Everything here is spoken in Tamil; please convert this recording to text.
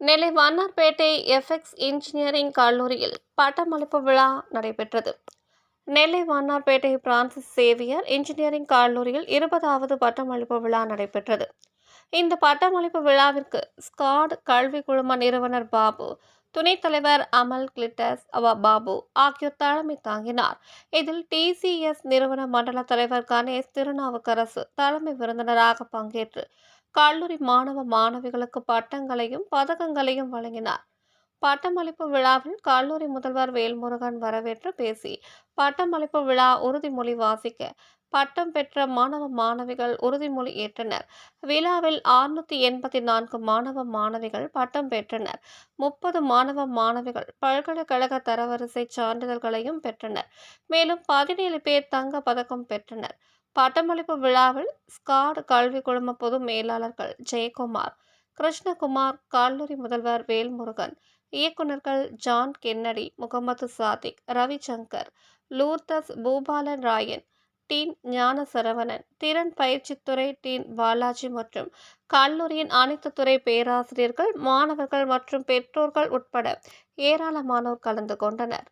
நெல்லை வண்ணார்பேட்டை எஃப்எக்ஸ் இன்ஜினியரிங் கல்லூரியில் பட்டமளிப்பு விழா நடைபெற்றது. Nellai Vannarpettai Francis Xavier engineering கல்லூரியில் இருபதாவது பட்டமளிப்பு விழா நடைபெற்றது. இந்த பட்டமளிப்பு விழாவிற்கு ஸ்காட் கல்வி குழும நிறுவனர் பாபு துணைத் தலைவர் அமல் கிளிட்டஸ் அவ பாபு ஆகியோர் தலைமை தாங்கினார். இதில் டிசிஎஸ் நிறுவன மண்டல தலைவர் கணேஷ் திருநாவுக்கரசு தலைமை விருந்தினராக பங்கேற்று கல்லூரி மாணவ மாணவிகளுக்கு பட்டங்களையும் பதக்கங்களையும் வழங்கினார். பட்டமளிப்பு விழாவில் கல்லூரி முதல்வர் வேல்முருகன் வரவேற்று பேசி பட்டமளிப்பு விழா உறுதிமொழி வாசிக்க பட்டம் பெற்ற மாணவ மாணவிகள் உறுதிமொழி ஏற்றனர். விழாவில் ஆறுநூத்தி எண்பத்தி நான்கு மாணவ மாணவிகள் பட்டம் பெற்றனர். முப்பது மாணவ மாணவிகள் பல்கலைக்கழக தரவரிசை சான்றிதழ்களையும் பெற்றனர். மேலும் பதினேழு பேர் தங்க பதக்கம் பெற்றனர். பட்டமளிப்பு விழாவில் ஸ்காட் கல்வி குழும பொது மேலாளர்கள் ஜெயக்குமார் கிருஷ்ணகுமார் கல்லூரி முதல்வர் வேல்முருகன் இயக்குநர்கள் John Kennedy Mohammed Sadiq Ravishankar Lourdes Boopalan Rayan dean Gnana Saravanan திறன் பயிற்சித்துறை டீன் பாலாஜி மற்றும் கல்லூரியின் அனைத்து துறை பேராசிரியர்கள் மாணவர்கள் மற்றும் பெற்றோர்கள் உட்பட ஏராளமானோர் கலந்து கொண்டனர்.